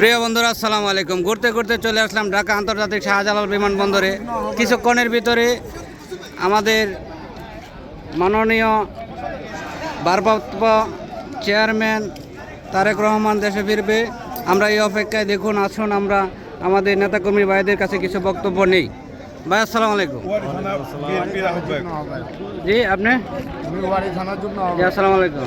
প্রিয় বন্ধুরা, আসসালামু আলাইকুম। ঘুরতে ঘুরতে চলে আসলাম ঢাকা আন্তর্জাতিক শাহজালাল বিমানবন্দরে কিছুক্ষণের ভিতরে আমাদের মাননীয় ভারপ্রাপ্ত চেয়ারম্যান তারেক রহমান দেশে ফিরবে। আমরা এই অপেক্ষায় দেখুন, আসুন, আমরা আমাদের নেতাকর্মী ভাইদের কাছে কিছু বক্তব্য নেই। ভাই, আসসালামু আলাইকুম। জি, আপনি? আসসালামু আলাইকুম।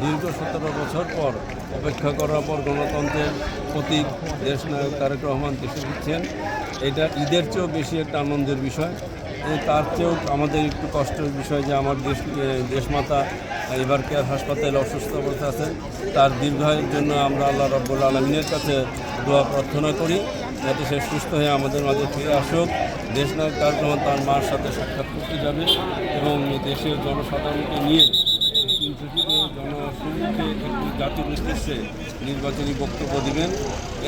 দীর্ঘ সতেরো বছর পর অপেক্ষা করার পর গণতন্ত্রের প্রতীক দেশ নায়ক তারেক রহমান দেশে দিচ্ছেন এটা ঈদের চেয়েও বেশি একটা আনন্দের বিষয়। তার চেয়েও আমাদের একটু কষ্টের বিষয় যে আমার দেশ দেশমাতা এবার কেয়ার হাসপাতালে অসুস্থ অবস্থা আছেন। তার দীর্ঘায়ের জন্য আমরা আল্লাহ রব্বুল আলমিনের কাছে দোয়া প্রার্থনা করি, যাতে সে সুস্থ হয়ে আমাদের মাঝে ফিরে আসুক। দেশ নায়ক তারেক রহমান তার মার সাথে সাক্ষাৎ করতে যাবে এবং দেশের জনসাধারণকে নিয়ে তিনশোটিতে জনসম্মুখে একটি জাতির উদ্দেশ্যে নির্বাচনী বক্তব্য দিবেন।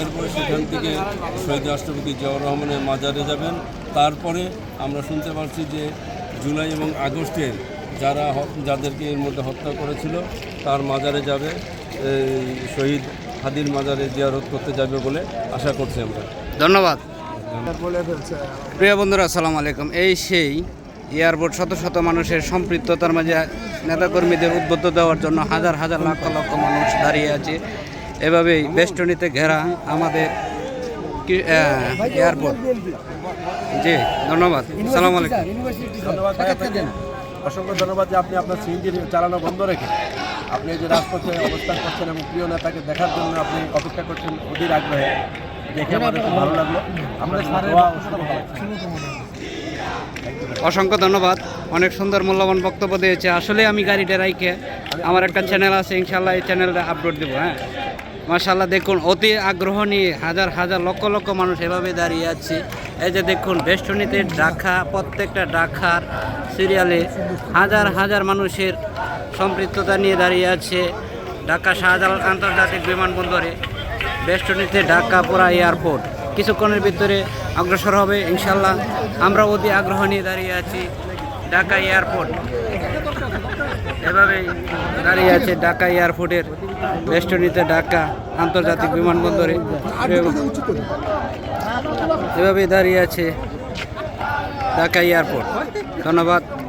এরপরে সেখান থেকে শহীদ রাষ্ট্রপতি জিয়াউর রহমানের মাজারে যাবেন। তারপরে আমরা শুনতে পারছি যে জুলাই এবং আগস্টে যারা যাদেরকে এর মধ্যে হত্যা করেছিল, তার মাজারে যাবে। শহীদ হাদির মাজারে জিয়ারত করতে যাবে বলে আশা করছি আমরা। ধন্যবাদ। প্রিয় বন্ধুরা আসসালামু আলাইকুম। এই সেই এয়ারপোর্ট শত শত মানুষের সম্পৃক্ততার মাঝে নেতাকর্মীদের উদ্বুদ্ধ দেওয়ার জন্য হাজার হাজার লক্ষ লক্ষ মানুষ দাঁড়িয়ে আছে। এভাবেই বেষ্টনীতে ঘেরা আমাদের এয়ারপোর্ট। জি ধন্যবাদ। সালাম আলাইকুম। ধন্যবাদ ভাই আপনাকে। অসংখ্য ধন্যবাদ যে আপনি আপনার সিএনজি চালানো বন্ধ রেখে। আপনি যে রাজপথে অবস্থান করছেন এবং প্রিয় নেতাকে দেখার জন্য আপনি অপেক্ষা করছেন অধীর আগ্রহে দেখে আমাদের খুব ভালো লাগল। আমাদের দোয়া। অসংখ্য ধন্যবাদ। অনেক সুন্দর মূল্যবান বক্তব্য দিয়েছে। আসলে আমি গাড়িটা রাইকে আমার একটা চ্যানেল আছে ইনশাল্লাহ এই চ্যানেলটা আপলোড দেবো হ্যাঁ। মাশাল্লাহ দেখুন, অতি আগ্রহ নিয়ে হাজার হাজার লক্ষ লক্ষ মানুষ এভাবে দাঁড়িয়ে আছে। এই যে দেখুন, বেষ্টনীতে ডাকা প্রত্যেকটা ডাকার সিরিয়ালে হাজার হাজার মানুষের সম্পৃক্ততা নিয়ে দাঁড়িয়ে আছে ঢাকা শাহজালাল আন্তর্জাতিক বিমানবন্দরে। বেষ্টনীতে ঢাকা পুরা এয়ারপোর্ট। কিছুক্ষণের ভিতরে অগ্রসর হবে ইনশাল্লাহ আমরা অতি আগ্রহ নিয়ে দাঁড়িয়ে আছি ঢাকা এয়ারপোর্ট। এভাবেই দাঁড়িয়ে আছে ঢাকা এয়ারপোর্টের বেষ্টনীতে ঢাকা আন্তর্জাতিক বিমানবন্দরে। এভাবে দাঁড়িয়ে আছে ঢাকা এয়ারপোর্ট। ধন্যবাদ।